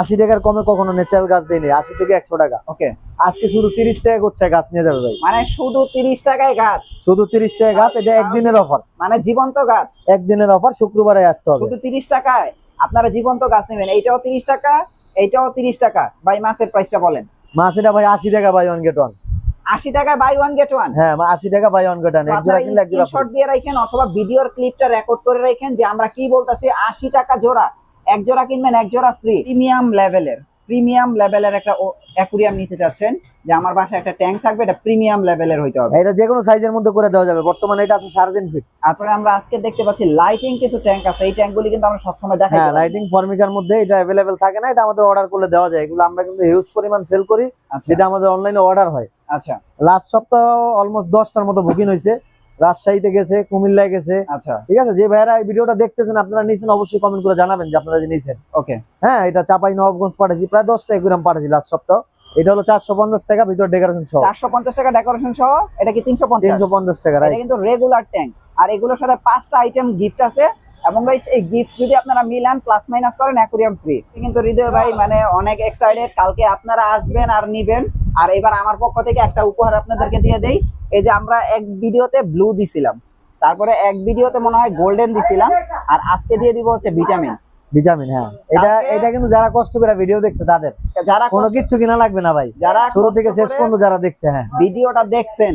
আশি টাকার কমে কখনো ন্যাচারাল গাছ দেয়নি। আশি থেকে একশো টাকা। ওকে আজকে শুধু তিরিশ টাকা করছে গাছ নিয়ে যাবে ভাই। মানে শুধু তিরিশ টাকায় গাছ? শুধু তিরিশ টাকা গাছ এটা একদিনের অফার মানে জীবন্ত গাছ? একদিনের অফার শুক্রবারে আসতে হবে। শুধু তিরিশ টাকায়? আপনারা জীবন্ত গাছ নেবেন। এইটাও তিরিশ টাকা এইটাও তিরিশ টাকা। ভাই মাছের প্রাইসটা বলেন। মাছ এটা ভাই আশি টাকা বাই ওয়ান গেট ওয়ান আশি টাকায় বাই ওয়ান গেট ওয়ান হ্যাঁ আশি টাকা বাই ওয়ান গেট ওয়ান এক কিনলে এক জোড়া দিয়ে রাখেন অথবা ভিডিওর ক্লিপটা রেকর্ড করে রাখেন যে আমরা কি বলতেছি আশি টাকা জোড়া। এক জোড়া কিনবেন এক জোড়া ফ্রি প্রিমিয়াম লেভেলের প্রিমিয়াম লেভেলের একটা অ্যাকুরিয়াম নিতে চাচ্ছেন যে আমার বাসায় একটা ট্যাঙ্ক থাকবে এটা প্রিমিয়াম লেভেলের হইতে হবে। এটা যে কোনো সাইজের মধ্যে করে দেওয়া যাবে বর্তমানে এটা আছে সাড়ে তিন ফিট তারপরে আমরা আজকে দেখতে পাচ্ছি লাইটিং কিছু ট্যাঙ্ক আছে এই ট্যাঙ্কগুলি কিন্তু আমরা সবসময় দেখাই হ্যাঁ লাইটিং ফর্মিকার মধ্যে এটা অ্যাভেলেবেল থাকে না এটা আমাদের অর্ডার করলে দেওয়া যায়। এগুলো আমরা কিন্তু হিউজ পরিমাণ সেল করি আচ্ছা। যেটা আমাদের অনলাইনে অর্ডার হয়। আচ্ছা। লাস্ট সপ্তাহ অলমোস্ট দশটার মতো বুকিং হয়েছে রাজশাহীতে গেছে কুমিল্লায় গেছে। আচ্ছা। ঠিক আছে? যে ভাইরা এই ভিডিওটা দেখতেছেন আপনারা নিছেন অবশ্যই কমেন্ট করে জানাবেন যে আপনারা যে নিছেন। ওকে। হ্যাঁ এটা চাপাই নবাবগঞ্জ পাঠাইছি প্রায় দশটা গ্রাম পাঠাইছি লাস্ট সপ্তাহ। এটা হলো চারশো পঞ্চাশ টাকা ভিতর ডেকোরেশন সহ। চারশো পঞ্চাশ টাকা ডেকোরেশন সহ এটা কি তিনশো পঞ্চাশ? তিনশো পঞ্চাশ টাকা এটা কিন্তু রেগুলার ট্যাঙ্ক আর এগুলোর সাথে পাঁচটা আইটেম গিফট আছে। এবং guys, এই গিফট যদি আপনারা মিলান প্লাস মাইনাস করেন অ্যাকুরিয়াম ফ্রি কিন্তু হৃদয় ভাই মানে অনেক এক্সাইটেড কালকে আপনারা আসবেন আর নিবেন। আর এবার আমার পক্ষ থেকে একটা উপহার আপনাদেরকে দিয়ে দেই। এই যে আমরা এক ভিডিওতে ব্লু দিছিলাম। তারপরে এক ভিডিওতে মনে হয় গোল্ডেন দিছিলাম। আর আজকে দিয়ে দিব হচ্ছে ভিটামিন ভিটামিন হ্যাঁ। এটা এটা কিন্তু যারা কষ্ট করে ভিডিও দেখছে তাদের। যারা কোনো কিচ্ছু কিনা লাগবে না ভাই। যারা শুরু থেকে শেষ পর্যন্ত যারা দেখছে হ্যাঁ। ভিডিওটা দেখছেন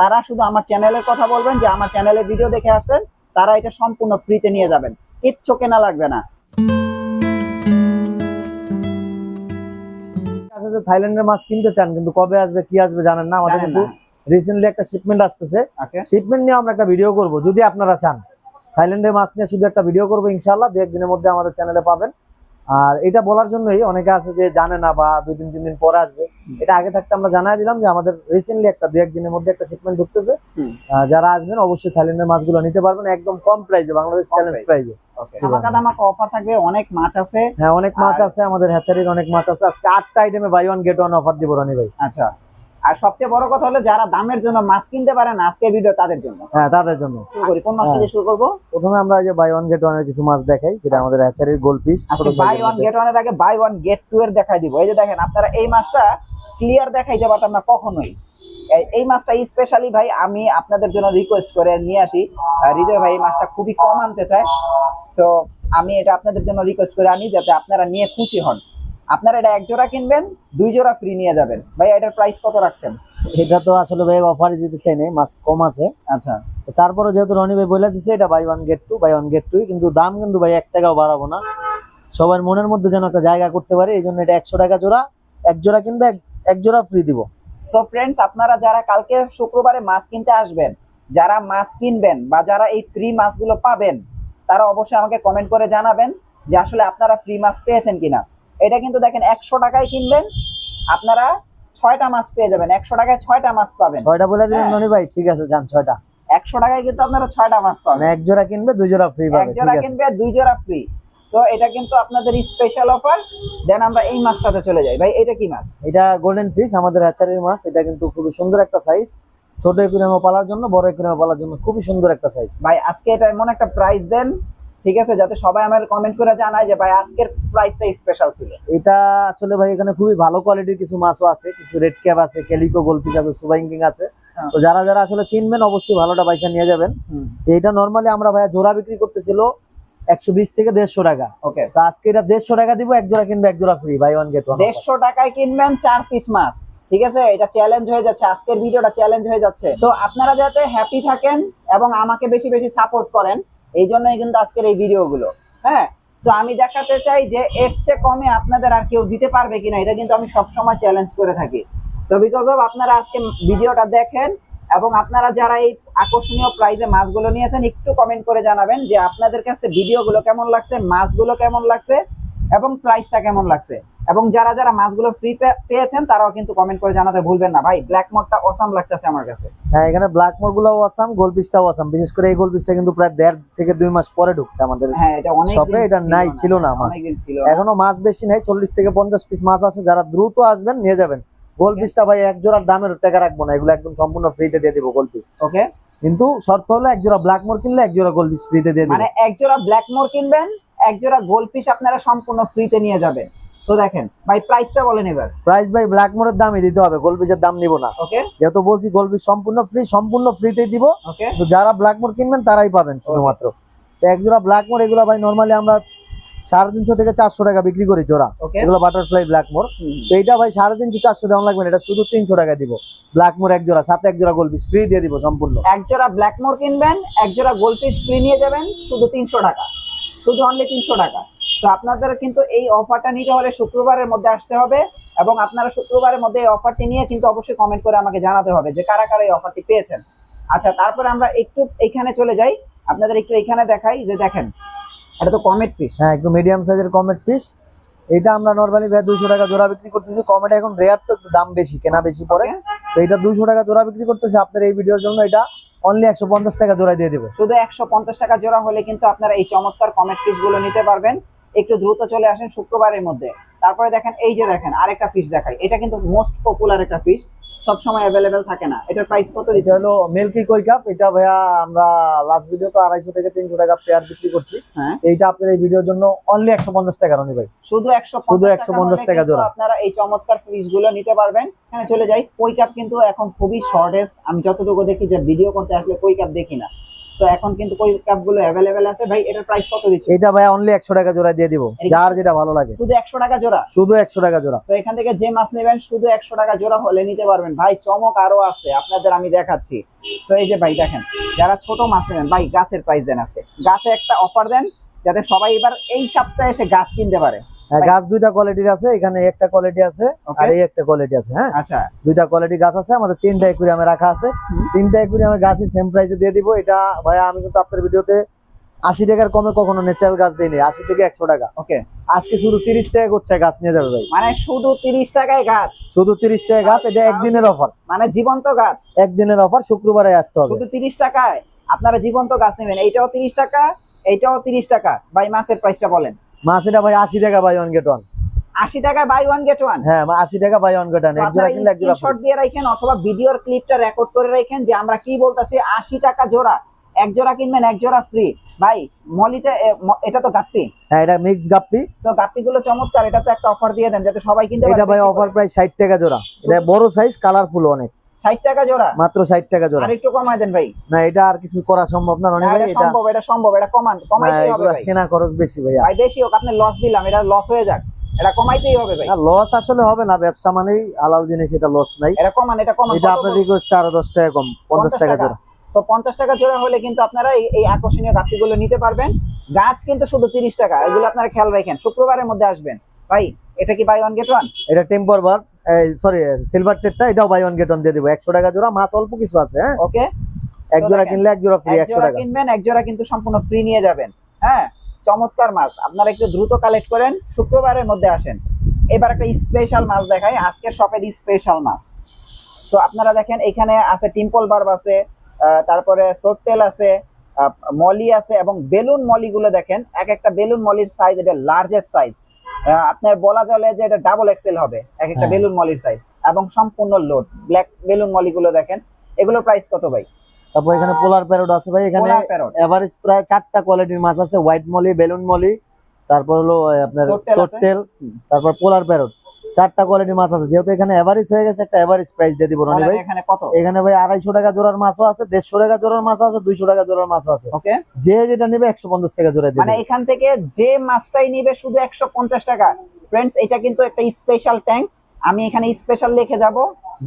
তারা শুধু আমার চ্যানেলের কথা বলবেন যে আমার চ্যানেলের ভিডিও দেখে আসছেন। তারা এটা সম্পূর্ণ ফ্রিতে নিয়ে যাবেন। কিচ্ছু কেনা লাগবে না। আছে যে থাইল্যান্ডের মাছ কিনতে চান কিন্তু কবে আসবে কি আসবে জানেন না আমাদের কিন্তু রিসেন্টলি একটা শিপমেন্ট আসতেছে। শিপমেন্ট নিয়ে আমরা একটা ভিডিও করব যদি আপনারা চান। থাইল্যান্ডের মাছ নিয়ে শুধু একটা ভিডিও করব ইনশাল্লাহ দু একদিনের মধ্যে আমাদের চ্যানেলে পাবেন। আর এটা বলার জন্যই অনেকে আছে যে জানে না বা দুই তিন তিন দিন পরে আসবে। এটা আগে থাকতে আমরা জানাই দিলাম যে আমাদের রিসেন্টলি একটা দু একদিনের মধ্যে একটা শিপমেন্ট ঢুকতেছে। যারা আসবেন অবশ্যই থাইল্যান্ডের মাছগুলো নিতে পারবেন একদম কম প্রাইজে বাংলাদেশ চ্যালেঞ্জ ধামাকা অফার থাকবে অনেক মাছ আছে। হ্যাঁ অনেক মাছ আছে আমাদের হ্যাচারির অনেক মাছ আছে। আজকে আটটা আইটেমে buy one get one offer দিব রানি ভাই। আচ্ছা। আর সবচেয়ে বড় কথা হলো যারা দামের জন্য মাছ কিনতে পারে না আজকে ভিডিও তাদের জন্য। হ্যাঁ তাদের জন্য। শুরু করি কোন মাছ হ্যাঁ। থেকে শুরু করব? প্রথমে আমরা এই যে বাই ওয়ান গেট ওয়ানের কিছু মাছ দেখাই যেটা আমাদের হ্যাচারির গোল পিস বাই ওয়ান গেট ওয়ানের আগে বাই ওয়ান গেট টু এর দেখাই দিব। এই যে দেখেন আপনারা এই মাছটা ক্লিয়ার দেখাইতে পারতাম না কখনোই। এই- মাছটা স্পেশালি ভাই আমি আপনাদের জন্য রিকোয়েস্ট করে নিয়ে আসি। হৃদয় ভাই এই মাছটা খুবই কম আনতে চায়। তো আমি এটা আপনাদের জন্য রিকোয়েস্ট করে আনি যাতে আপনারা নিয়ে খুশি হন। আপনারা এটা এক জোড়া কিনবেন দুই জোড়া ফ্রি নিয়ে যাবেন। ভাই এটার প্রাইস কত রাখছেন? এটা তো আসলে ভাই অফারই দিতে চাই নাই মাছ কম আছে। আচ্ছা। তো তারপরে যেহেতু রনি ভাই বলে দিছে এটা buy one get two buy one get two কিন্তু দাম কিন্তু ভাই এক টাকাও বাড়াবো না। সবার মনের মধ্যে যেন একটা জায়গা করতে পারে এই জন্য এটা একশো টাকা জোড়া এক জোড়া কিনবে এক- এক জোড়া ফ্রি দিব। সো ফ্রেন্ডস আপনারা যারা কালকে শুক্রবারে মাছ কিনতে আসবেন যারা মাছ কিনবেন বা যারা এই ফ্রি মাছগুলো পাবেন তারা অবশ্যই আমাকে কমেন্ট করে জানাবেন যে আসলে আপনারা ফ্রি মাছ পেয়েছেন কিনা। এটা কিন্তু দেখেন একশো টাকায় কিনবেন আপনারা ছয়টা মাছ পেয়ে যাবেন। একশো টাকায় ছয়টা মাছ পাবেন। ছয়টা বলে দিলেন হ্যাঁ। রনি ভাই ঠিক আছে যান ছয়টা। একশো টাকায় কিন্তু আপনারা ছয়টা মাছ মানে পাবেন এক জোড়া কিনবে দুই জোড়া ফ্রি এক জোড়া কিনবে দুই জোড়া ফ্রি সো এটা কিন্তু আপনাদের স্পেশাল অফার দেন আমরা এই মাছটাতে চলে যাই। ভাই এটা কি মাছ? এটা গোল্ডেন ফিশ আমাদের হ্যাচারির মাছ। এটা কিন্তু খুবই সুন্দর একটা সাইজ ছোট একুরিয়ামে পালার জন্য বড় একুরিয়ামে পালার জন্য খুবই সুন্দর একটা সাইজ ভাই আজকে এটা এমন একটা প্রাইস দেন ঠিক আছে? যাতে সবাই আমার কমেন্ট করে জানায় যে ভাই আজকের প্রাইসটা স্পেশাল ছিল। এটা আসলে ভাই এখানে খুবই ভালো কোয়ালিটির কিছু মাছও আছে কিছু রেড ক্যাপ আছে ক্যালিকো গোলফিশ আছে সুবাইং কিং আছে। হ্যাঁ। তো যারা যারা আসলে চিনবেন অবশ্যই ভালোটা পয়সা নিয়ে যাবেন। এটা নর্মালি আমরা ভাইয়া জোড়া বিক্রি করতেছিল একশো বিশ থেকে দেড়শো টাকা। ওকে। তো আজকে এটা দেড়শো টাকা দিব এক জোড়া কিনবে এক জোড়া free buy one get one দেড়শো টাকায় কিনবেন চার পিস মাছ ঠিক আছে? এটা চ্যালেঞ্জ হয়ে যাচ্ছে আজকের ভিডিওটা চ্যালেঞ্জ হয়ে যাচ্ছে। তো আপনারা যাতে হ্যাপি থাকেন এবং আমাকে বেশি বেশি সাপোর্ট করেন এই জন্যই কিন্তু আজকের এই ভিডিওগুলো। হ্যাঁ? তো আমি দেখাতে চাই যে এর চেয়ে কমে আপনাদের আর কেউ দিতে পারবে কিনা, এটা কিন্তু আমি সবসময় চ্যালেঞ্জ করে থাকি। তো বিকজ অফ আপনারা আজকে ভিডিওটা দেখেন এবং আপনারা যারা এই আকর্ষণীয় প্রাইজে মাছগুলো নিয়েছেন, একটু কমেন্ট করে জানাবেন যে আপনাদের কাছে ভিডিওগুলো কেমন লাগছে, মাছগুলো কেমন লাগছে এবং প্রাইসটা কেমন লাগছে। এবং যারা যারা মাছগুলো ফ্রি পেয়েছেন তারাও কিন্তু কমেন্ট করে জানাতে ভুলবেন না। ভাই ব্ল্যাক মোডটা অসাম লাগতেছে আমার কাছে। হ্যাঁ এখানে ব্ল্যাক মোরগুলো আসাম গোল পিসটাও আসাম বিশেষ করে এই গোল পিসটা কিন্তু প্রায় দেড় থেকে দুই মাস পরে ঢুকছে আমাদের হ্যাঁ এটা অনেক শপে এটা নাই, ছিল না মাছ। এখনও মাছ বেশি নাই চল্লিশ থেকে পঞ্চাশ পিস মাছ আছে। যারা দ্রুত আসবেন নিয়ে যাবেন। গোল পিসটা ভাই এক জোড়ার দামের টাকা রাখব না। এগুলো একদম সম্পূর্ণ ফ্রিতে দিয়ে দিব গোল পিস ওকে কিন্তু শর্ত হলো এক জোড়া ব্ল্যাক মোর কিনলে এক জোড়া গোল পিস ফ্রিতে দিয়ে দিব। মানে এক জোড়া ব্ল্যাক মোর কিনবেন এক জোড়া ফিশ আপনারা সম্পূর্ণ ফ্রিতে নিয়ে যাবেন। তো দেখেন ভাই প্রাইসটা বলেন এবার। প্রাইস ভাই ব্ল্যাক মোড়ের দামই দিতে হবে দাম নিব না। ওকে যেহেতু বলছি সম্পূর্ণ ফ্রি সম্পূর্ণ ফ্রিতেই দিব। ওকে তো যারা ব্ল্যাক মোড় কিনবেন তারাই পাবেন শুধুমাত্র। তো এক জোড়া ব্ল্যাক মোড় এগুলো ভাই নর্মালি আমরা সাড়ে তিনশো থেকে চারশো টাকা বিক্রি করি জোড়া। এগুলো বাটারফ্লাই ব্ল্যাক মোড় তো এইটা ভাই সাড়ে তিনশো চারশো দাম লাগবে এটা শুধু তিনশো টাকা দিব। ব্ল্যাক এক জোড়া সাথে এক জোড়া ফ্রি দিয়ে দিব সম্পূর্ণ। এক জোড়া ব্ল্যাক মোর কিনবেন এক জোড়া ফ্রি নিয়ে যাবেন শুধু তিনশো টাকা। শুধু অনলি তিনশো টাকা। তো আপনাদের কিন্তু এই অফারটা নিতে হলে শুক্রবারের মধ্যে আসতে হবে এবং আপনারা শুক্রবারের মধ্যে এই অফারটি নিয়ে কিন্তু অবশ্যই কমেন্ট করে আমাকে জানাতে হবে যে কারা কারা এই অফারটি পেয়েছেন। আচ্ছা তারপরে আমরা একটু এইখানে চলে যাই। আপনাদের একটু এইখানে দেখাই যে দেখেন এটা তো কমেট ফিশ হ্যাঁ একটু মিডিয়াম সাইজের কমেট ফিশ এটা আমরা নর্মালি ভাই দুইশো টাকা জোড়া বিক্রি করতেছি। কমেট এখন রেয়ার তো একটু দাম বেশি কেনা বেশি পড়ে। তো এটা দুইশো টাকা জোড়া বিক্রি করতেছি। আপনার এই ভিডিওর জন্য এটা অনলি একশো পঞ্চাশ টাকা জোড়া দিয়ে দিব। শুধু একশো পঞ্চাশ টাকা জোড়া হলে কিন্তু আপনারা এই চমৎকার কমেট ফিশগুলো নিতে পারবেন। একটু দ্রুত চলে আসেন শুক্রবারের মধ্যে। তারপরে দেখেন এই যে দেখেন আরেকটা ফিশ দেখাই। এটা কিন্তু মোস্ট পপুলার একটা ফিশ সব সময় অ্যাভেলেবেল থাকে না। এটার প্রাইস কত এটা হলো মিল্কি কই কাপ এটা ভাইয়া আমরা লাস্ট ভিডিও তো আড়াইশো থেকে তিনশো টাকা পেয়ার বিক্রি করছি। হ্যাঁ। এইটা আপনার এই ভিডিওর জন্য অনলি একশো পঞ্চাশ টাকা রনি ভাই। শুধু একশো শুধু 150 টাকা জোড়া। আপনারা এই চমৎকার ফিশগুলো নিতে পারবেন। এখানে চলে যাই কই কাপ কিন্তু এখন খুবই শর্টেজ আমি যতটুকু দেখি যে ভিডিও করতে আসলে কই কাপ দেখি না। তো এখন কিন্তু কই কাপগুলো অ্যাভেলেবেল আছে? ভাই এটার প্রাইস কত দিচ্ছে এটা ভাইয়া অনলি একশো টাকা জোড়া দিয়ে দিব। যার যেটা ভালো লাগে। শুধু একশো টাকা জোড়া? শুধু একশো টাকা জোড়া। তো এখান থেকে যে মাছ নেবেন শুধু একশো টাকা জোড়া হলে নিতে পারবেন। ভাই চমক আরও আছে। আপনাদের আমি দেখাচ্ছি। তো এই যে ভাই দেখেন যারা ছোট মাছ নেবেন ভাই গাছের প্রাইস দেন আজকে। গাছে একটা অফার দেন যাতে সবাই এবার এই সপ্তাহে এসে গাছ কিনতে পারে। ভাই- গাছ দুইটা কোয়ালিটির আছে এখানে একটা কোয়ালিটি আছে আর এই একটা কোয়ালিটি আছে হ্যাঁ? আচ্ছা। দুইটা কোয়ালিটি গাছ আছে আমাদের তিনটা একুরিয়ামে রাখা আছে। তিনটা একুরিয়ামে গাছই সেম প্রাইসে দিয়ে দিব। এটা ভাইয়া আমি কিন্তু আপনার ভিডিওতে আশি টাকার কমে কখনো ন্যাচারাল গাছ দিইনি আশি থেকে একশো টাকা। ওকে আজকে শুধু তিরিশ টাকা করছে গাছ নিয়ে যাবে ভাই। মানে শুধু তিরিশ টাকায় গাছ? শুধু তিরিশ টাকা গাছ এটা একদিনের অফার মানে জীবন্ত গাছ? একদিনের অফার শুক্রবারে আসতে হবে। শুধু তিরিশ টাকায়? আপনারা জীবন্ত গাছ নেবেন এইটাও তিরিশ টাকা এইটাও তিরিশ টাকা ভাই মাছের প্রাইসটা বলেন। মাছ এটা ভাই আশি টাকা বাই ওয়ান গেট ওয়ান আশি টাকায় বাই ওয়ান গেট ওয়ান হ্যাঁ আশি টাকা বাই ওয়ান গেট ওয়ান এক জোড়া কিনলে এক জোড়া দিয়ে রাখেন অথবা ভিডিওর ক্লিপটা রেকর্ড করে রাখেন যে আমরা কি বলতেছি আশি টাকা জোড়া। এক জোড়া কিনবেন এক জোড়া ফ্রি ভাই মলিতে এটা তো গাপ্পি। হ্যাঁ এটা মিক্স গাপ্পি। তো গাপ্পি গুলো চমৎকার এটা তো একটা অফার দিয়ে দেন যাতে সবাই কিনতে এটা ভাই অফার টাকা জোড়া। এটা বড় সাইজ কালারফুল অনেক। ষাট টাকা জোড়া? মাত্র ষাট টাকা জোড়া। কমায় দেন ভাই। না এটা আর কিছু করা সম্ভব না রনি ভাই এটা এটা সম্ভব এটা সম্ভব এটা কমান কমাইতেই হবে ভাই। কেনা খরচ বেশি ভাইয়া। ভাই বেশি হোক আপনি লস দিলাম এটা লস হয়ে যাক। এটা কমাইতেই হবে ভাই। লস আসলে হবে না ব্যবসা মানেই হালাল জিনিস এটা লস নাই। এটা কমান এটা কমান এটা আপনার রিকোয়েস্ট টাকা কম পঞ্চাশ টাকা জোড়া। তো পঞ্চাশ টাকা জোড়া হলে কিন্তু আপনারা এই আকর্ষণীয় নিতে পারবেন। গাছ কিন্তু শুধু তিরিশ টাকা এগুলো আপনারা খেয়াল রাখেন শুক্রবারের মধ্যে আসবেন। ভাই এটা কি বাই ওয়ান গেট ওয়ান এটা টেম্পার বার সরি সিলভার টেটটা এটাও বাই ওয়ান গেট ওয়ান দিয়ে দিব। একশো টাকা জোড়া মাছ অল্প কিছু আছে হ্যাঁ? ওকে এক জোড়া কিনলে এক জোড়া ফ্রি একশো টাকা। কিনবেন এক জোড়া কিন্তু সম্পূর্ণ ফ্রি নিয়ে যাবেন হ্যাঁ? চমৎকার মাছ। আপনারা একটু দ্রুত কালেক্ট করেন শুক্রবারের মধ্যে আসেন। এবার একটা স্পেশাল মাছ দেখাই আজকের শপের স্পেশাল মাছ। তো আপনারা দেখেন এখানে আছে টিম্পল বার্ব আছে তারপরে সোটটেল আছে মলি আছে এবং বেলুন মলিগুলো দেখেন এক একটা বেলুন মলির সাইজ এটা লার্জেস্ট সাইজ আপনার বলা চলে যে এটা ডাবল এক্সেল হবে এক একটা হ্যাঁ। বেলুন মলির সাইজ এবং সম্পূর্ণ লোড ব্ল্যাক বেলুন মলিগুলো দেখেন এগুলো প্রাইস কত ভাই তারপর এখানে পোলার প্যারোট আছে ভাই এখানে এভারেজ প্রায় চারটা কোয়ালিটির মাছ আছে হোয়াইট মলি বেলুন মলি তারপর হলো আপনার হুম। তারপর পোলার প্যারোট চারটা কোয়ালিটির মাছ আছে। যেহেতু এখানে এভারেজ হয়ে গেছে একটা এভারেজ প্রাইস দিয়ে দিব রনি ভাই। এখানে কত? এখানে ভাই আড়াইশো টাকা জোড়ার মাছও আছে দেড়শো টাকা জোড়ার মাছও আছে দুইশো টাকা জোড়ার মাছও আছে। ওকে। যে যেটা নেবে একশো পঞ্চাশ টাকা জোড়া মানে এখান থেকে যে মাছটাই নিবে শুধু একশো পঞ্চাশ টাকা। ফ্রেন্ডস এটা কিন্তু একটা স্পেশাল ট্যাঙ্ক আমি এখানে স্পেশাল লিখে যাব।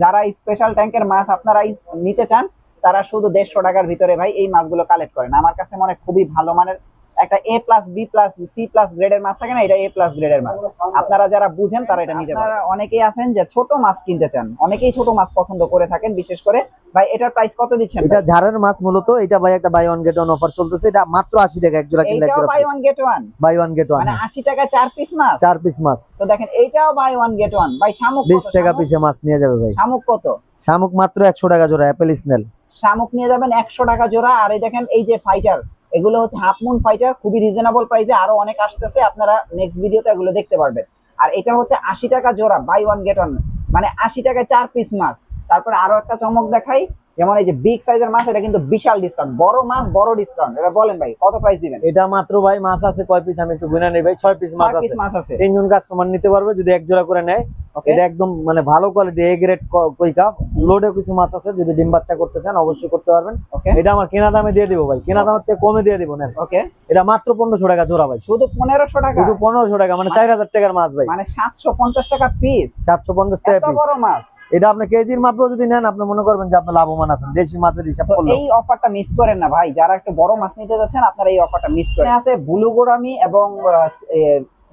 যারা স্পেশাল ট্যাঙ্কের মাছ আপনারা নিতে চান তারা শুধু দেড়শো টাকার ভিতরে ভাই এই মাছগুলো কালেক্ট করেন। আমার কাছে মনে খুবই ভালো মানের একটা A plus B plus C plus গ্রেডের মাছ থাকে না এটা এ প্লাস গ্রেডের মাছ। আপনারা যারা বুঝেন তারা এটা নিতে পারেন। অনেকেই আছেন যে ছোট মাছ কিনতে চান। অনেকেই ছোট মাছ পছন্দ করে থাকেন বিশেষ করে। ভাই এটার প্রাইস কত দিচ্ছেন? এটা ঝাড়ের মাছ মূলত এটা ভাই একটা buy one get one offer চলতেছে। এটা মাত্র আশি টাকা এক জোড়া কিনলে এক জোড়া buy one get one buy one get one মানে আশি টাকা চার পিস মাছ। চার পিস মাছ। তো দেখেন এইটাও বাই ওয়ান গেট ওয়ান ভাই শামুক বিশ কত? টাকা পিসে মাছ নিয়ে যাবে ভাই। শামুক কত? শামুক মাত্র একশো টাকা জোড়া অ্যাপেল স্নেল শামুক নিয়ে যাবেন একশো টাকা জোড়া। আর এই দেখেন এই যে ফাইটার এগুলো হচ্ছে হাফ মুন ফাইটার খুবই রিজনেবল প্রাইসে আরও অনেক আসতেছে, আপনারা নেক্সট ভিডিওতে এগুলো দেখতে পারবেন। আর এটা হচ্ছে আশি টাকা জোড়া বাই ওয়ান গেট ওয়ান মানে আশি টাকায় চার পিস মাছ। তারপরে আরও একটা চমক দেখাই যেমন এই যে বিগ সাইজের মাছ এটা কিন্তু বিশাল ডিসকাউন্ট বড় মাছ বড় ডিসকাউন্ট এটা বলেন ভাই কত প্রাইস দিবেন? এটা মাত্র ভাই মাছ আছে কয় পিস আমি একটু গুনে নেই ভাই ছয় পিস মাছ আছে। মাছ আছে। তিনজন কাস্টমার নিতে পারবে যদি এক জোড়া করে নেয়। এটা একদম মানে ভালো কোয়ালিটি এ গ্রেড কইকা লোডে কিছু মাছ আছে যদি ডিম বাচ্চা করতে চান অবশ্যই করতে পারবেন। এটা আমার কেনা দামে দিয়ে দিব ভাই। কেনা দামের থেকে কমে দিয়ে দিব নেন। ওকে এটা মাত্র পনেরোশো টাকা জোড়া ভাই। শুধু পনেরোশো টাকা? শুধু পনেরোশো টাকা মানে চার হাজার টাকার মাছ ভাই। মানে সাতশো পঞ্চাশ টাকা পিস সাতশো পঞ্চাশ টাকা এত পিস বড় মাছ। এটা আপনি কেজির মাপেও যদি নেন আপনি মনে করবেন যে আপনি লাভবান আছেন। দেশি মাছের হিসাব করলে এই অফারটা মিস করেন না ভাই। যারা একটা বড় মাছ নিতে যাচ্ছেন আপনারা এই অফারটা মিস করেন। আছে ব্লু গোরামি এবং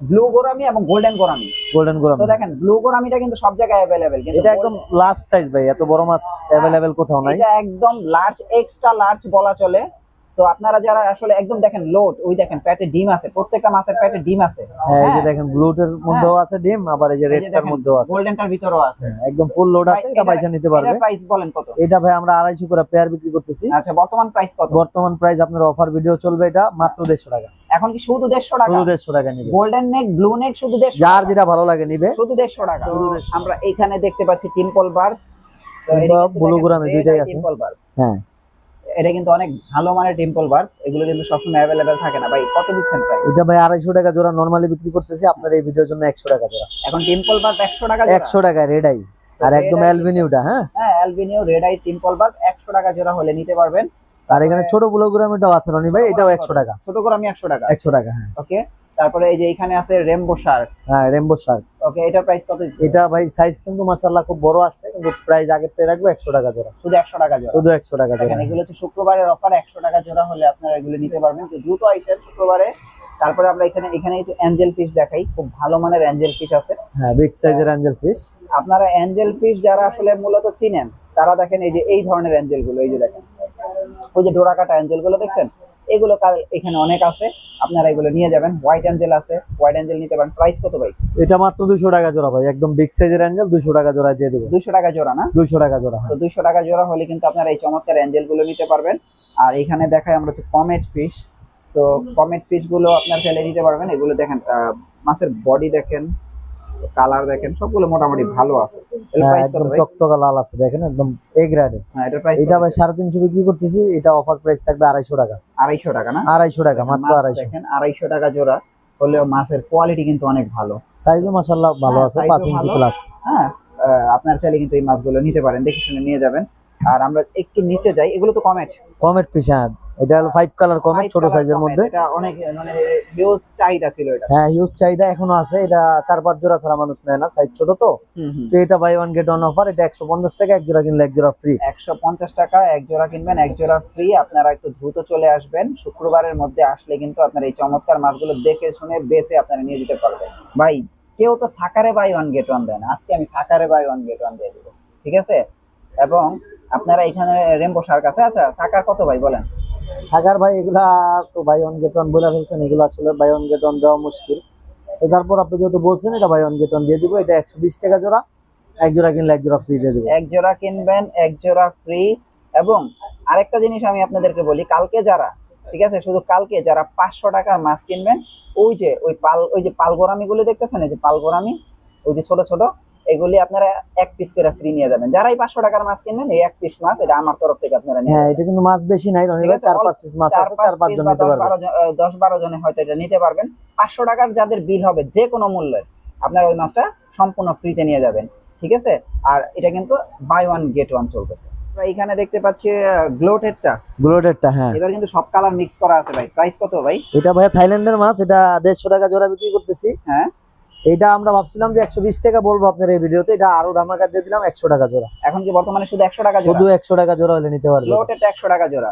ব্লু গোরামি এবং গোল্ডেন গোরামি গোল্ডেন গোলাম তো দেখেন ব্লু গোরামিটা কিন্তু সব জায়গায় অ্যাভেলেবেল কিন্তু এটা একদম লাস্ট সাইজ ভাই এত বড় মাছ অ্যাভেলেবেল কোথাও নাই। এটা একদম লার্জ এক্সট্রা লার্জ বলা চলে। সো আপনারা যারা আসলে একদম দেখেন লোড ওই দেখেন পেটে ডিম আছে প্রত্যেকটা মাছের পেটে ডিম আছে। হ্যাঁ এই যে দেখেন ব্লুটের মধ্যেও আছে ডিম আবার এই যে রেডটার মধ্যেও আছে। গোল্ডেনটার ভিতরেও আছে। একদম ফুল লোড আছে এটা এটা- পয়সা নিতে পারবে। এটার প্রাইস বলেন কত? এটা ভাই আমরা আড়াইশো করে পেয়ার বিক্রি করতেছি। আচ্ছা বর্তমান প্রাইস কত? বর্তমান প্রাইস আপনার অফার ভিডিও চলবে এটা মাত্র দেড়শো টাকা। এখন কি শুধু দেড়শো টাকা? শুধু দেড়শো টাকা নিবে। গোল্ডেন নেক ব্লু নেক শুধু দেড়শো যার যেটা ভালো লাগে নিবে। শুধু দেড়শো টাকা। শুধু 150 আমরা এখানে দেখতে পাচ্ছি টিম্পল বার এটা ব্লু গোরামি দুইটাই আছে। টিম্পল বার হ্যাঁ। এটা কিন্তু অনেক ভালো মানের টিম্পল বার এগুলো কিন্তু সবসময় অ্যাভেলেবেল থাকে না। ভাই কত দিচ্ছেন প্রাইস এটা ভাই আড়াইশো টাকা জোড়া নর্মালি বিক্রি করতেছি আপনার এই ভিডিওর জন্য একশো টাকা জোড়া। এখন টিম্পল বার একশো টাকা একশো টাকা রেডাই আর একদম অ্যালবিনিউটা হ্যাঁ? হ্যাঁ albino red eye tinfoil barb একশো টাকা জোড়া হলে নিতে পারবেন। আর এখানে ছোট বুলোগ্রামিটাও আছে রনি ভাই এটাও একশো টাকা। ছোট করে আমি একশো টাকা। একশো টাকা হ্যাঁ। ওকে তারপরে এই যে এখানে আছে রেমবো শার্ক হ্যাঁ রেমবো শার্ক ওকে এটার প্রাইস কত এটা ভাই সাইজ কিন্তু মাসাল্লাহ খুব বড় আসছে কিন্তু প্রাইস আগের থেকে রাখব একশো টাকা জোড়া। শুধু একশো টাকা জোড়া? শুধু একশো টাকা জোড়া। এগুলো হচ্ছে শুক্রবারের অফার একশো টাকা জোড়া হলে আপনারা এগুলো নিতে পারবেন। তো দ্রুত আইসেন শুক্রবারে। তারপরে আমরা এখানে এখানে একটু অ্যাঞ্জেল ফিশ দেখাই। খুব ভালো মানের অ্যাঞ্জেল ফিশ আছে। হ্যাঁ বিগ সাইজের অ্যাঞ্জেল ফিশ আপনারা অ্যাঞ্জেল ফিশ যারা আসলে মূলত চিনেন তারা দেখেন এই যে এই ধরনের অ্যাঞ্জেলগুলো এই যে দেখেন। ওই যে ডোরাকাটা অ্যাঞ্জেলগুলো দেখছেন? এগুলো কাল- এখানে অনেক আছে। আপনারা এগুলো নিয়ে যাবেন। হোয়াইট অ্যাঞ্জেল আছে। হোয়াইট অ্যাঞ্জেল নিতে পারেন। প্রাইস কত ভাই? এটা মাত্র দুশো টাকা জোড়া ভাই। একদম বিগ সাইজের অ্যাঞ্জেল দুশো টাকা জোড়া দিয়ে দেবো। দুশো টাকা জোড়া না? দুশো টাকা জোড়া তো হ্যাঁ দুইশো টাকা জোড়া হলে কিন্তু আপনারা এই চমৎকার অ্যাঞ্জেলগুলো নিতে পারবেন। আর এখানে দেখায় আমরা হচ্ছে কমেট ফিশ সো কমেট ফিশগুলো আপনার চাইলে নিতে পারবেন। এগুলো দেখেন আহ, মাছের বডি দেখেন। কালার দেখেন সবগুলো মোটামুটি ভালো আছে। হ্যাঁ, টকটকা লাল আছে দেখেন একদম এ। গ্রেডে হ্যাঁ প্রাইস এটা ভাই বিক্রি করতেছি এটা অফার প্রাইস থাকবে আড়াইশো টাকা। আড়াইশো টাকা না? আড়াইশো টাকা মাত্র মাছ আড়াইশো। দেখেন আড়াইশো টাকা জোড়া হলেও মাছের কোয়ালিটি কিন্তু অনেক ভালো। সাইজও মাসাল্লাহ ভালো হ্যাঁ, আছে size ও পাঁচ ইঞ্চি ভালো। প্লাস হ্যাঁ আপনার চাইলে কিন্তু এই মাছগুলো নিতে পারেন দেখে শুনে নিয়ে যাবেন। আর আমরা একটু নিচে যাই এগুলো তো কমেট কমেট ফিশ হ্যাঁ। এটা হলো ফাইভ কালার কমেট ছোট সাইজের মধ্যে। এটা অনেক মানে হিউজ চাহিদা ছিল এটা। হ্যাঁ হিউজ চাহিদা এখনও আছে এটা চার পাঁচ জোড়া ছাড়া মানুষ নেয় না সাইজ ছোট তো। তো এটা buy one get one offer এটা একশো পঞ্চাশ টাকা এক জোড়া কিনলে এক জোড়া ফ্রি একশো পঞ্চাশ টাকা এক জোড়া কিনবেন এক জোড়া ফ্রি আপনারা একটু দ্রুত চলে আসবেন। শুক্রবারের মধ্যে আসলে কিন্তু আপনারা এই চমৎকার মাছগুলো দেখে শুনে বেছে আপনারা নিয়ে যেতে পারবেন। ভাই কেউ তো সাকারে বাই ওয়ান গেট ওয়ান দেন আজকে আমি সাকারে বাই ওয়ান গেট ওয়ান দিয়ে দিব। ঠিক আছে? এবং আপনারা এখানে রেমবো শার্ক আছে? আচ্ছা সাকার কত ভাই বলেন। সাগার ভাই, এগুলা তো বাই ওয়ান গেট ওয়ান বলে ফেলছেন, এগুলো আসলে বাই ওয়ান গেট ওয়ান দেওয়া মুশকিল। তো তারপর আপনি যেহেতু বলছেন, এটা বাই ওয়ান গেট ওয়ান দিয়ে দিব, এটা একশো বিশ টাকা জোড়া। এক জোড়া কিনলে এক জোড়া ফ্রি দিয়ে দিব। এক জোড়া কিনবেন, এক জোড়া ফ্রি এবং আরেকটা জিনিস আমি আপনাদেরকে বলি, কালকে যারা, ঠিক আছে, শুধু কালকে যারা পাঁচশো টাকার মাছ কিনবেন, ওই যে, ওই পাল, ওই যে পালগোরামি গুলো দেখতেছেন, এই যে পালগোরামি, ওই যে ছোট ছোট এগুলি আপনারা এক পিস করে ফ্রি নিয়ে যাবেন। যারাই পাঁচশো টাকার মাছ কিনবেন এই এক পিস মাছ এটা আমার তরফ থেকে আপনারা নিয়ে হ্যাঁ এটা কিন্তু মাছ বেশি নাই রনি ঠিক ভাই আছে, চার পাঁচ পিস মাছ আছে চার পাঁচ জন নিতে দশ বারো দশ বারো জনে হয়তো এটা নিতে পারবেন। পাঁচশো টাকার যাদের বিল হবে যে কোনো মূল্যের আপনারা ওই মাছটা সম্পূর্ণ ফ্রিতে নিয়ে যাবেন। ঠিক আছে? আর এটা কিন্তু বাই ওয়ান গেট ওয়ান চলতেছে। এখানে দেখতে পাচ্ছি গ্লোটেডটা গ্লোডেডটা হ্যাঁ। এবার কিন্তু সব কালার মিক্স করা আছে ভাই। প্রাইস কত ভাই? এটা ভাই থাইল্যান্ডের মাছ এটা দেড়শো টাকা জোড়া বিক্রি করতেছি। হ্যাঁ। এটা আমরা ভাবছিলাম যে একশো বিশ টাকা বলব আপনার এই ভিডিওতে। এটা আরও ধামাকা দিয়ে দিলাম একশো টাকা জোড়া। এখন কি বর্তমানে শুধু একশো টাকা শুধু একশো টাকা জোড়া হলে নিতে পারবে। একশো টাকা জোড়া।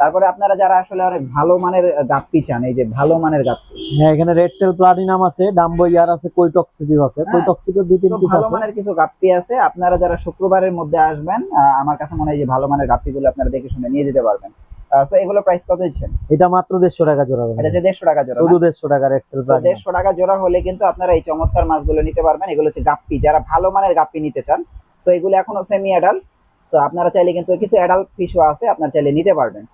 তারপরে আপনারা যারা আসলে অনেক ভালো মানের গাপ্পি চান এই যে ভালো মানের গাপ্পি। হ্যাঁ এখানে রেড টেল প্লাটিনাম আছে ডাম্বো ইয়ার আছে কৈটক্সিডিও আছে। হ্যাঁ। কৈটক্সিডিও দুই তিন পিস ভালো আছে। মানের কিছু গাপ্পি আছে। আপনারা যারা শুক্রবারের মধ্যে আসবেন আমার কাছে মনে হয় যে ভালো মানের গাপ্পিগুলো আপনারা দেখে শুনে নিয়ে যেতে পারবেন। সো এগুলো প্রাইস কত দিচ্ছেন? এটা মাত্র দেড়শো টাকা জোড়া এটা যে দেড়শো টাকা জোড়া শুধু দেড়শো টাকা রেড টেল প্লাটিনাম টাকা জোড়া হলে কিন্তু আপনারা এই চমৎকার মাছগুলো নিতে পারবেন। এগুলো হচ্ছে গাপ্পি। যারা ভালো মানের গাপ্পি নিতে চান সো এগুলো এখনও সেমি অ্যাডাল্ট সো আপনারা চাইলে কিন্তু কিছু অ্যাডাল্ট ফিশও আছে আপনারা চাইলে নিতে পারবেন।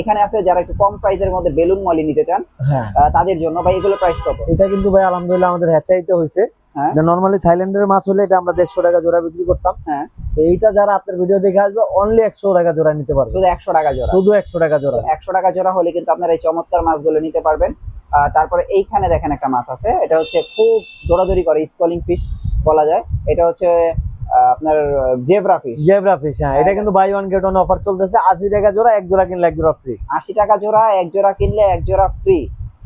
এখানে আছে যারা একটু কম প্রাইসের মধ্যে বেলুন মলি নিতে চান হ্যাঁ। তাদের জন্য ভাই এগুলো প্রাইস কত? এটা কিন্তু ভাই আলহামদুলিল্লাহ আমাদের হ্যাচাইতে হয়েছে হ্যাঁ। নর্মালি থাইল্যান্ডের মাছ হলে এটা আমরা দেড়শো টাকা জোড়া বিক্রি করতাম। হ্যাঁ। এইটা যারা আপনার ভিডিও দেখে আসবে অনলি একশো টাকা জোড়া নিতে পারবে। শুধু একশো টাকা জোড়া। শুধু একশো টাকা জোড়া। একশো টাকা জোড়া হলে কিন্তু আপনারা এই চমৎকার মাছগুলো নিতে পারবেন। তারপরে এইখানে দেখেন একটা মাছ আছে। এটা হচ্ছে খুব দৌড়াদৌড়ি করে স্কলিং ফিশ বলা যায়। এটা হচ্ছে আপনার জেব্রা ফিশ। জেব্রা ফিশ হ্যাঁ। এটা কিন্তু buy one get one offer চলতেছে। আশি টাকা জোড়া এক জোড়া কিনলে এক জোড়া ফ্রি আশি টাকা জোড়া এক জোড়া কিনলে এক জোড়া ফ্রি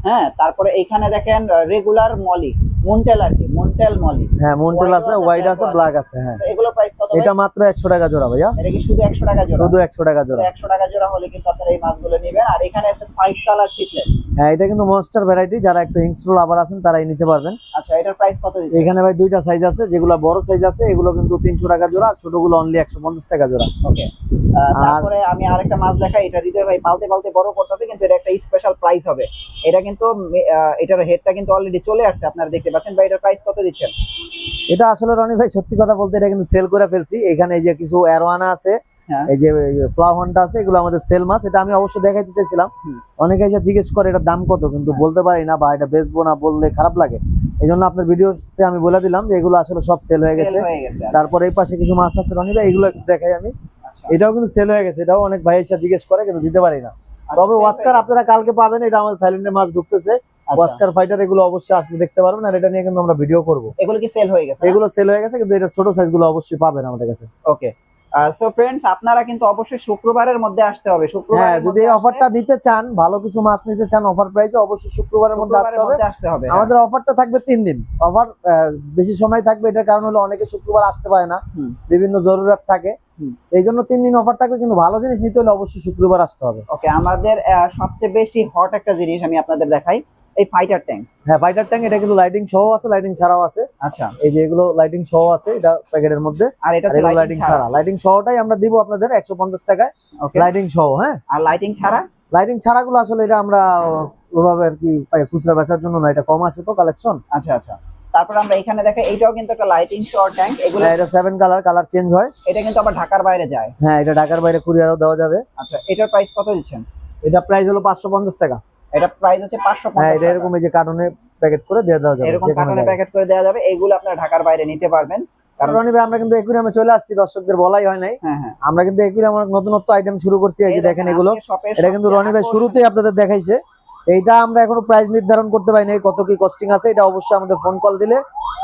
হ্যাঁ তারপরে এইখানে দেখেন রেগুলার মলি। মুনটেল আর কি মন্টেল মলি হ্যাঁ মন্টেল আছে হোয়াইট আছে। ব্ল্যাক আছে। হ্যাঁ। এগুলো প্রাইস কত এটা মাত্র একশো টাকা জোড়া ভাইয়া। এটা কি শুধু একশো টাকা জোড়া? শুধু একশো টাকা জোড়া। একশো টাকা জোড়া হলে কিন্তু আপনারা এই মাছগুলো নেবেন। আর এখানে আছে ফাইভ কালার চিকলেট হ্যাঁ এটা কিন্তু মনস্টার ভ্যারাইটি যারা একটু হিংস্র লাভার আছেন তারাই নিতে পারবেন। আচ্ছা এটার প্রাইস কত এখানে ভাই দুইটা সাইজ আছে যেগুলো বড় সাইজ আছে এগুলো কিন্তু তিনশো টাকা জোড়া আর ছোটগুলো অনলি একশো পঞ্চাশ টাকা জোড়া। ওকে তারপরে আমি আরেকটা মাছ দেখাই এটা হৃদয় ভাই পালতে পালতে বড় করতেছে কিন্তু এটা একটা স্পেশাল প্রাইস হবে। এটা কিন্তু এটার হেডটা কিন্তু অলরেডি চলে আসছে আপনারা দেখতে পাচ্ছেন। ভাই এটার প্রাইস কত দিচ্ছেন? এটা আসলে রনি ভাই সত্যি কথা বলতে এটা কিন্তু সেল করে ফেলছি। এখানে যে কিছু অ্যারোয়ানা আছে। এই যে ফ্লাওয়ানটা আছে এগুলো আমাদের সেল মাছ এটা আমি অবশ্যই দেখাইতে চাইছিলাম। অনেকে এসে জিজ্ঞেস করে এটার দাম কত কিন্তু হ্যাঁ। বলতে পারি না বা এটা বেচবো না বললে খারাপ লাগে। এই জন্য আপনার ভিডিওতে আমি বলে দিলাম যে এগুলো আসলে সব সেল হয়ে গেছে। হয়ে গেছে তারপরে এই পাশে কিছু মাছ আছে রনি এগুলো একটু দেখাই আমি। আচ্ছা। এটাও কিন্তু সেল হয়ে গেছে এটাও অনেক ভাই এসে জিজ্ঞেস করে কিন্তু দিতে পারি না। আচ্ছা, তবে ওয়াস্কার আপনারা কালকে পাবেন এটা আমাদের থাইল্যান্ডের মাছ ঢুকতেছে। আচ্ছা। ওয়াস্কার ফাইটার এগুলো অবশ্যই আসলে দেখতে পারবেন আর এটা নিয়ে কিন্তু আমরা ভিডিও করব। এগুলো কি সেল হয়ে গেছে এগুলো সেল হয়ে গেছে কিন্তু এটা ছোট সাইজগুলো অবশ্যই পাবেন আমাদের কাছে। ওকে। সো ফ্রেন্ডস আপনারা কিন্তু অবশ্যই শুক্রবারের মধ্যে আসতে হবে। হ্যাঁ শুক্রবারের যদি এই অফারটা নিতে চান ভালো কিছু মাছ নিতে চান অফার প্রাইসে অবশ্যই শুক্রবারের মধ্যে আসতে হবে। হ্যাঁ। আমাদের অফারটা থাকবে তিন দিন। অফার বেশি সময় থাকবে এটার কারণ হলো অনেকে শুক্রবার আসতে পারে না। বিভিন্ন জরুরত থাকে। এই জন্য তিন দিন অফার থাকবে কিন্তু ভালো জিনিস নিতে হলে অবশ্যই শুক্রবার আসতে হবে। ওকে আমাদের সবচেয়ে বেশি হট একটা জিনিস আমি আপনাদের দেখাই। এই ফাইটার ট্যাঙ্ক হ্যাঁ ফাইটার ট্যাঙ্ক এটা কিন্তু লাইটিং সহ আছে লাইটিং ছাড়াও আছে। আচ্ছা। এই যে এগুলো লাইটিং সহ আছে এটা প্যাকেটের মধ্যে। আর এটা লাইটিং ছাড়া। লাইটিং সহটাই আমরা দিব আপনাদের একশো পঞ্চাশ টাকায়। ওকে লাইটিং সহ হ্যাঁ। আর লাইটিং ছাড়া? লাইটিং ছাড়াগুলো আসলে এটা আমরা ওভাবে আর কি খুচরা বেচার জন্য না এটা কম আসে তো কালেকশন আচ্ছা আচ্ছা। তারপর আমরা এখানে দেখে এইটাও কিন্তু একটা লাইটিং শর্ট ট্যাঙ্ক এগুলো এটা সেভেন কালার কালার চেঞ্জ হয়। এটা কিন্তু আবার ঢাকার বাইরে যায়। হ্যাঁ এটা ঢাকার বাইরে কুরিয়ারও দেওয়া যাবে। আচ্ছা এটার প্রাইস কত দিচ্ছেন? এটা প্রাইস হলো পাঁচশো পঞ্চাশ টাকা। এটা প্রাইস হচ্ছে পাঁচশো হ্যাঁ এটা এরকম এই যে কার্টুনে প্যাকেট করে দিয়ে দেওয়া যাবে এরকম কার্টুনে। প্যাকেট করে দেওয়া যাবে এইগুলো আপনারা ঢাকার বাইরে নিতে পারবেন। কারণ ভাই আমরা কিন্তু একুরিয়ামে চলে আসছি দর্শকদের বলাই হয় নাই। হ্যাঁ আমরা কিন্তু একুরিয়াম অনেক নতুনত্ব আইটেম শুরু করছি এই যে দেখেন এগুলো। এটা কিন্তু সবচেয়ে রনি ভাই শুরুতেই আপনাদের দেখাইছে। এইটা আমরা এখনও প্রাইস নির্ধারণ করতে পারি নাই কত কি কস্টিং আছে এটা অবশ্যই আমাদের ফোন কল দিলে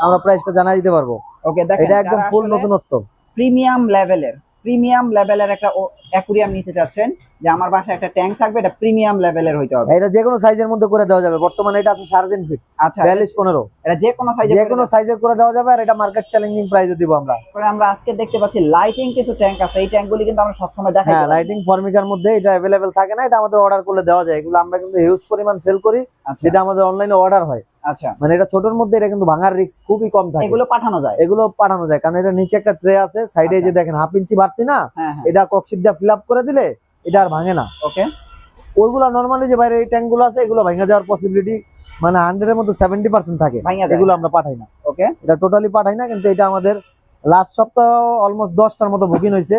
আমরা প্রাইসটা জানাই দিতে পারব। ওকে দেখেন এটা একদম ফুল নতুনত্ব। প্রিমিয়াম লেভেলের প্রিমিয়াম লেভেলের একটা অ্যাকুরিয়াম নিতে চাচ্ছেন যে আমার বাসায় একটা ট্যাঙ্ক থাকবে এটা প্রিমিয়াম লেভেলের হইতে হবে। এটা যে কোনো সাইজের মধ্যে করে দেওয়া যাবে। বর্তমানে এটা আছে সাড়ে তিন ফিট আচ্ছা বিয়াল্লিশ পনেরো। এটা যে কোনো সাইজে যে কোনো সাইজের করে দেওয়া যাবে আর এটা মার্কেট চ্যালেঞ্জিং প্রাইসে দিব আমরা। তারপরে আমরা আজকে দেখতে পাচ্ছি লাইটিং কিছু ট্যাঙ্ক আছে। এই ট্যাঙ্কগুলি কিন্তু আমরা সবসময় দেখাই হ্যাঁ লাইটিং ফর্মিকার মধ্যে এটা অ্যাভেলেবেল থাকে না এটা আমাদের অর্ডার করলে দেওয়া যায়। এগুলো আমরা কিন্তু হিউজ পরিমাণ সেল করি আচ্ছা। যেটা আমাদের অনলাইনে অর্ডার হয়। আচ্ছা। মানে এটা ছোটর মধ্যে এটা কিন্তু ভাঙার রিস্ক খুবই কম থাকে। এগুলো পাঠানো যায়? এগুলো পাঠানো যায় কারণ এটা নিচে একটা ট্রে আছে সাইডে আচ্ছা। যে দেখেন হাফ ইঞ্চি বাড়তি না হ্যাঁ হ্যাঁ। এটা কক্সিট দিয়ে ফিল আপ করে দিলে এটা আর ভাঙে না। ওকে ওইগুলো নর্মালি যে বাইরে এই ট্যাঙ্কগুলো আছে এগুলো ভেঙে যাওয়ার পসিবিলিটি মানে হান্ড্রেডের মধ্যে সেভেন্টি পার্সেন্ট থাকে। ভাঙা এগুলো আমরা পাঠাই না। ওকে এটা টোটালি পাঠাই না কিন্তু এটা আমাদের লাস্ট সপ্তাহ অলমোস্ট দশটার মতো বুকিং হয়েছে।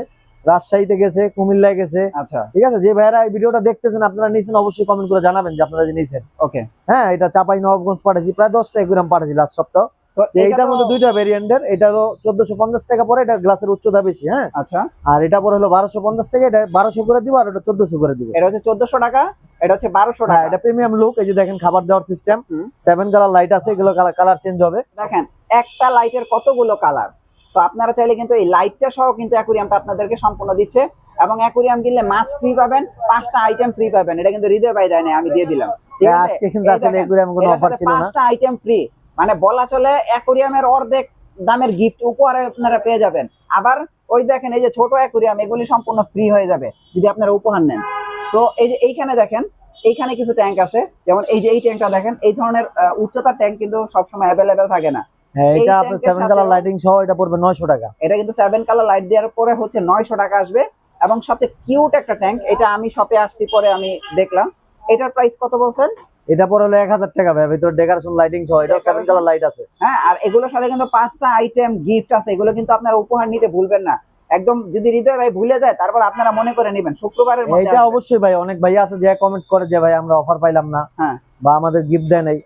রাজশাহীতে গেছে কুমিল্লায় গেছে। আচ্ছা। ঠিক আছে? যে ভাইরা এই ভিডিওটা দেখতেছেন আপনারা নিয়েছেন অবশ্যই কমেন্ট করে জানাবেন যে আপনারা যে নিয়েছেন ওকে। হ্যাঁ এটা চাপাই নবাবগঞ্জ পাঠাইছি প্রায় দশটা একুরাম পাঠাইছি লাস্ট সপ্তাহ। এইটার মধ্যে দুইটা ভেরিয়েন্টের এটা হলো চোদ্দশো পঞ্চাশ টাকা পরে এটা গ্লাসের উচ্চতা বেশি হ্যাঁ? আচ্ছা। আর এটা পরে হলো বারোশো পঞ্চাশ টাকা এটা বারোশো করে দিব আর এটা চোদ্দশো করে দিব। এটা হচ্ছে চোদ্দশো টাকা এটা হচ্ছে বারোশো হ্যাঁ টাকা। এটা প্রিমিয়াম লুক এই যে দেখেন খাবার দেওয়ার সিস্টেম সেভেন কালার লাইট আছে এগুলো কালার চেঞ্জ হবে। দেখেন একটা লাইটের কতগুলো কালার সো আপনারা চাইলে কিন্তু এই লাইটটা সহ কিন্তু অ্যাকুরিয়ামটা আপনাদেরকে সম্পূর্ণ দিচ্ছে এবং অ্যাকুরিয়াম কিনলে মাছ ফ্রি পাবেন পাঁচটা আইটেম ফ্রি পাবেন। এটা কিন্তু হৃদয় ভাই দেয় না আমি দিয়ে দিলাম? আজকে কিন্তু আসলে এগুলো কোনো অফার ছিল না। পাঁচটা আইটেম ফ্রি মানে বলা চলে অ্যাকুরিয়ামের অর্ধেক দামের গিফট উপহারে আপনারা পেয়ে যাবেন। আবার ওই দেখেন এই যে ছোট অ্যাকুরিয়াম এগুলি সম্পূর্ণ ফ্রি হয়ে যাবে যদি আপনারা উপহার নেন। সো এই যে এইখানে দেখেন এইখানে কিছু ট্যাঙ্ক আছে। যেমন এই যে এই ট্যাঙ্কটা দেখেন এই ধরনের উচ্চতার ট্যাঙ্ক কিন্তু সবসময় অ্যাভেলেবেল থাকে না। হ্যাঁ এটা সেভেন কালার লাইটিং সহ এটা পড়বে নয়শো টাকা। এটা কিন্তু সেভেন কালার লাইট দেওয়ার পরে হচ্ছে নয়শো টাকা আসবে। এবং সবচেয়ে কিউট একটা ট্যাঙ্ক এটা আমি শপে আসছি পরে আমি দেখলাম। এটার প্রাইস কত বলছেন? এটা পরে হলো এক হাজার টাকা ভাই ভিতরে ডেকোরেশন লাইটিং সহ এটা সেভেন কালার লাইট আছে। হ্যাঁ আর এগুলোর সাথে কিন্তু পাঁচটা আইটেম গিফট আছে এগুলো কিন্তু আপনারা উপহার নিতে ভুলবেন না। একদম যদি হৃদয় ভাই ভুলে যায় তারপর আপনারা মনে করে নেবেন শুক্রবারের মধ্যে এটা অবশ্যই ভাই অনেক ভাই আছে যে কমেন্ট করে যে ভাই আমরা অফার পাইলাম না হ্যাঁ। বা আমাদের গিফট দেয় নাই।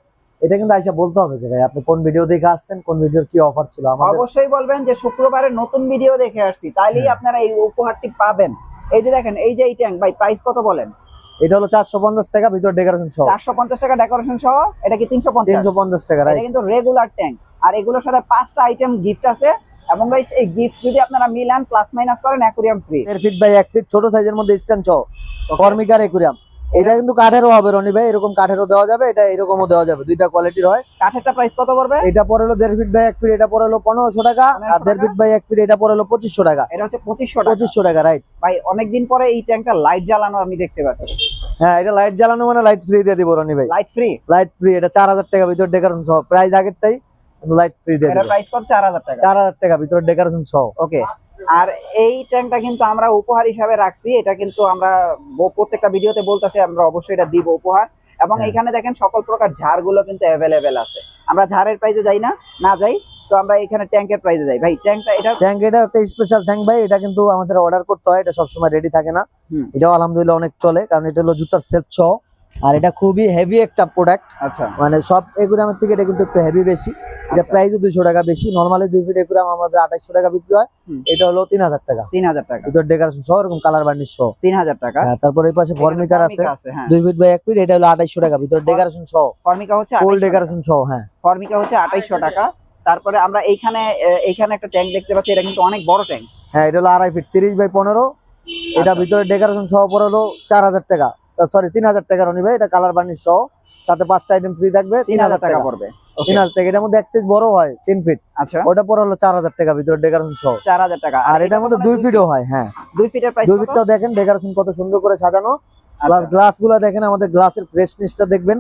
এটা কিন্তু আইসা বলতে হবে যে ভাই আপনি কোন ভিডিও দেখে আসছেন কোন ভিডিওর কি অফার ছিল? আমাদের অবশ্যই বলবেন যে শুক্রবারের নতুন ভিডিও দেখে আসছি তাইলেই হ্যাঁ। আপনারা এই উপহারটি পাবেন। এই যে দেখেন এই যে এই ট্যাঙ্ক ভাই প্রাইস কত বলেন? এটা হলো চারশো পঞ্চাশ টাকা ভিতর ডেকোরেশন সহ। চারশো পঞ্চাশ টাকা ডেকোরেশন সহ এটা কি তিনশো পঞ্চাশ? তিনশো পঞ্চাশ টাকা এটা কিন্তু রেগুলার ট্যাঙ্ক আর এগুলোর সাথে পাঁচটা আইটেম গিফট আছে এবং guys, এই গিফট যদি আপনারা মিলান প্লাস মাইনাস করেন অ্যাকুরিয়াম ফ্রি দেড় ফিট বাই এক ফিট ছোট সাইজের মধ্যে স্ট্যান্ড সহ। ফর্মিকার একুরিয়াম এটা কিন্তু কাঠেরও হবে রনি ভাই। এরকম কাঠেরও দেওয়া যাবে এটা এরকমও দেওয়া যাবে। দুইটা কোয়ালিটির হয়। কাঠেরটা প্রাইস কত পড়বে? এটা পরে হলো দেড় ফিট বাই এক ফিট এটা পরে হলো পনেরোশো টাকা। আর 1500 দেড় ফিট বাই এক ফিট এটা পরে হলো পঁচিশশো টাকা। এটা হচ্ছে পঁচিশশো টাকা। পঁচিশশো টাকা রাইট ভাই অনেকদিন পরে এই ট্যাঙ্কটা লাইট জ্বালানো আমি দেখতে পাচ্ছি হ্যাঁ এটা লাইট জ্বালানো মানে লাইট ফ্রি দিয়ে দিব রনি ভাই। লাইট ফ্রি লাইট ফ্রি এটা চার হাজার টাকা ভিতর ডেকোরেশন সহ। প্রাইস আগেরটাই লাইট ফ্রি দিয়ে চার হাজার টাকা। চার হাজার টাকা ভিতর ডেকোরেশন সহ। ওকে আর এই ট্যাঙ্কটা কিন্তু আমরা উপহার হিসাবে রাখছি। এটা কিন্তু আমরা প্রত্যেকটা ভিডিওতে বলতেছি আমরা অবশ্যই এটা দিব উপহার। এবং হ্যাঁ। এখানে দেখেন সকল প্রকার ঝাড়গুলো কিন্তু অ্যাভেলেবেল আছে। আমরা ঝাড়ের প্রাইসে যাই না না যাই। সো আমরা এখানে ট্যাঙ্কের প্রাইসে যাই। ভাই ট্যাঙ্কটা এটা ট্যাঙ্ক এটা একটা স্পেশাল ট্যাঙ্ক ভাই। এটা কিন্তু আমাদের অর্ডার করতে হয়। এটা সবসময় রেডি থাকে না। এটাও আলহামদুলিল্লাহ অনেক চলে। কারণ এটা হলো জুতার সেট সহ আর এটা খুবই হেভি একটা প্রোডাক্ট আচ্ছা। মানে সব এগুরামের থেকে এটা কিন্তু একটু হেভি বেশি। এটা আচ্ছা। প্রাইসও দুইশো টাকা বেশি। নর্মালি দুই ফিট এগুরাম আমাদের আঠাইশশো টাকা বিক্রি হয়। এটা হলো তিন হাজার টাকা। তিন হাজার টাকা। ভিতর ডেকোরেশন সহ এরকম কালার বার্নিশ সহ। তিন হাজার টাকা। হ্যাঁ, তারপর এই পাশে ফর্মিকার আছে। হ্যাঁ। দুই ফিট বাই এক ফিট এটা হলো আঠাইশো টাকা। ভিতর ডেকোরেশন সহ। ফর্মিকা হচ্ছে ফুল 2800 ডেকোরেশন সহ হ্যাঁ। ফর্মিকা হচ্ছে আঠাইশশো টাকা। তারপরে আমরা এইখানে এইখানে একটা ট্যাঙ্ক দেখতে পাচ্ছি। এটা কিন্তু অনেক বড় ট্যাঙ্ক হ্যাঁ এটা হলো আড়াই ফিট তিরিশ বাই পনেরো। এটা আচ্ছা। ভিতরে ডেকোরেশন সহ পরে হলো চার হাজার টাকা। সরি তিন হাজার টাকা রনি ভাই এটা কালার বার্নিশ সহ। সাথে পাঁচটা আইটেম ফ্রি থাকবে তিন হাজার টাকা পড়বে। তিন হাজার টাকা। এটার মধ্যে এক size বড় হয় তিন ফিট আচ্ছা। ওটা পরে হলো চার হাজার টাকা ভিতরে ডেকোরেশন সহ। চার হাজার টাকা। আর এটার মধ্যে দুই ফিটও হয় হ্যাঁ। দুই ফিটের প্রাইস দুই ফিটটাও দেখেন ডেকোরেশন কত সুন্দর করে সাজানো। প্লাস গ্লাসগুলা দেখেন আমাদের গ্লাসের ফ্রেশনেসটা দেখবেন।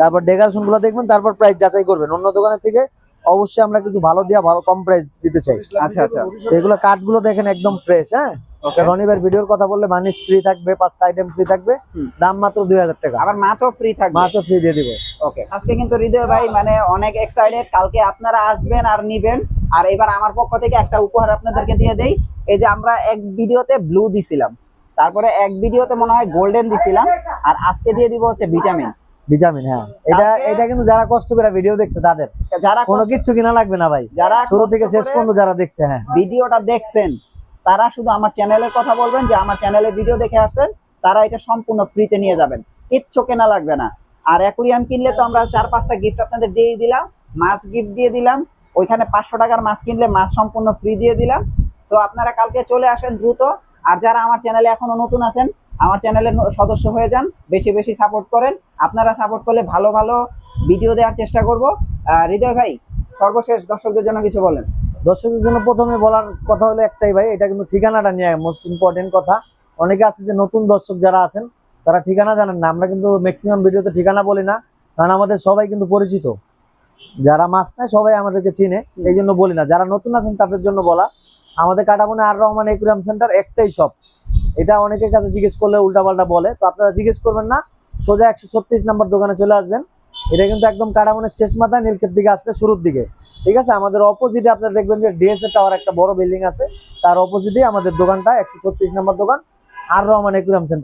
তারপর ডেকোরেশনগুলো দেখবেন তারপর প্রাইস যাচাই করবেন। অন্য দোকানের থেকে অবশ্যই আমরা কিছু ভালো দিয়া ভালো কম প্রাইস দিতে চাই। আচ্ছা আচ্ছা। এগুলো কাঠগুলো দেখেন একদম ফ্রেশ হ্যাঁ? রনিবার ভিডিওর কথা বললে মানিস ফ্রি থাকবে পাঁচটা আইটেম ফ্রি থাকবে। দাম মাত্র দুই হাজার টাকা। আবার মাছও ফ্রি থাকবে। মাছও ফ্রি দিয়ে দিব। ওকে আজকে কিন্তু হৃদয় ভাই মানে অনেক এক্সাইটেড কালকে আপনারা আসবেন আর নিবেন। আর এবার আমার পক্ষ থেকে একটা উপহার আপনাদেরকে দিয়ে দেই। এই যে আমরা এক ভিডিওতে ব্লু দিছিলাম। তারপরে এক ভিডিওতে মনে হয় গোল্ডেন দিছিলাম। আর আজকে দিয়ে দিব হচ্ছে ভিটামিন ভিটামিন হ্যাঁ। এটা এটা কিন্তু যারা কষ্ট করে ভিডিও দেখছে তাদের। যারা কোনো কিচ্ছু কিনা লাগবে না ভাই। যারা শুরু থেকে শেষ পর্যন্ত যারা দেখছে হ্যাঁ। ভিডিওটা দেখছেন তারা শুধু আমার চ্যানেলের কথা বলবেন যে আমার চ্যানেলে ভিডিও দেখে আসছেন তারা এটা সম্পূর্ণ ফ্রিতে নিয়ে যাবেন। কিচ্ছু কেনা লাগবে না। আর অ্যাকুরিয়াম কিনলে তো আমরা চার পাঁচটা গিফট আপনাদের দিয়ে দিলাম। মাছ গিফট দিয়ে দিলাম। ওইখানে পাঁচশো টাকার মাছ কিনলে মাছ সম্পূর্ণ ফ্রি দিয়ে দিলাম। তো আপনারা কালকে চলে আসেন দ্রুত। আর যারা আমার চ্যানেলে এখনও নতুন আছেন আমার চ্যানেলের সদস্য হয়ে যান বেশি বেশি সাপোর্ট করেন। আপনারা সাপোর্ট করলে ভালো ভালো ভিডিও দেওয়ার চেষ্টা করব। হৃদয় ভাই সর্বশেষ দর্শকদের জন্য কিছু বলেন। দর্শকদের জন্য প্রথমে বলার কথা হলো একটাই ভাই এটা কিন্তু ঠিকানাটা নিয়ে মোস্ট ইম্পর্টেন্ট কথা। অনেকে আছে যে নতুন দর্শক যারা আছেন তারা ঠিকানা জানেন না। আমরা কিন্তু ম্যাক্সিমাম ভিডিওতে ঠিকানা বলি না কারণ আমাদের সবাই কিন্তু পরিচিত। যারা মাছ নেয় সবাই আমাদেরকে চিনে এই জন্য বলি না। যারা নতুন আছেন তাদের জন্য বলা। আমাদের কাটামনে আর রহমান একুরিয়াম সেন্টার একটাই শপ এটা অনেকের কাছে জিজ্ঞেস করলে উল্টাপাল্টা বলে। তো আপনারা জিজ্ঞেস করবেন না, সোজা একশো ছত্রিশ নাম্বার দোকানে চলে আসবেন। এটা কিন্তু একদম কাটামনের শেষ মাথায় নীলক্ষেত দিকে আসলে শুরুর দিকে। ঠিক আছে? আমাদের অপোজিটে আপনারা দেখবেন যে ডিএসএ টাওয়ার একটা বড় বিল্ডিং আছে। তার অপোজিটে আমাদের দোকানটা, একশো ছত্রিশ নম্বর দোকান, আর রহমান একুরাম সেন্টার।